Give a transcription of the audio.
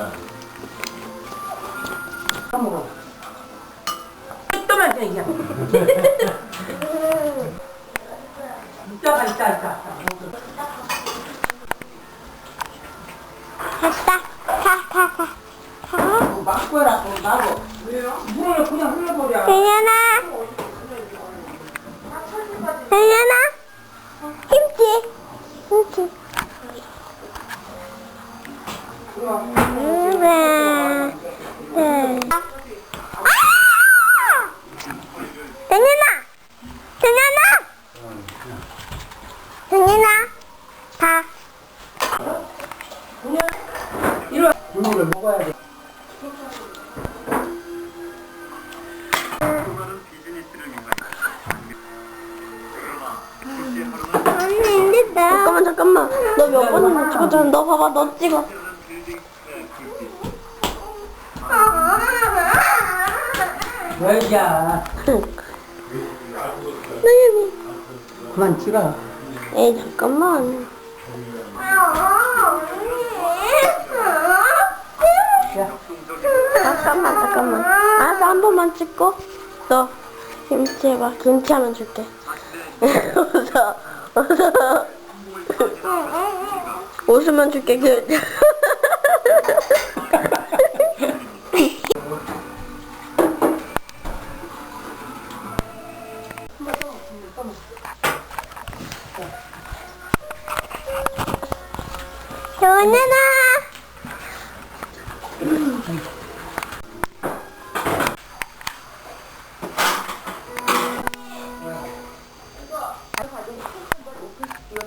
야. 먹어. 또만 돼 이제. 이따가 이따 이따. 됐다. 타, 타, 타. 타. 막 거라 또 나고. 왜요? 물을 그냥 흘려버려. 괜찮아. 괜찮아. 음, 네. 네. 아! 괜찮아. 다. 그냥 이런 국물을 먹어야 돼. 아니, 힘들다. 잠깐만, 잠깐만. 너 몇 번이나 찍었잖아. 너 봐봐, 너 찍어. 왜야? 너희 그만 찍어. 에이, 잠깐만. 야, 잠깐만, 잠깐만. 알았어, 한 번만 찍고. 너 김치 해봐. 김치 하면 줄게. 웃어, 웃어. 웃으면 줄게. 그. Tamam. Yo nana.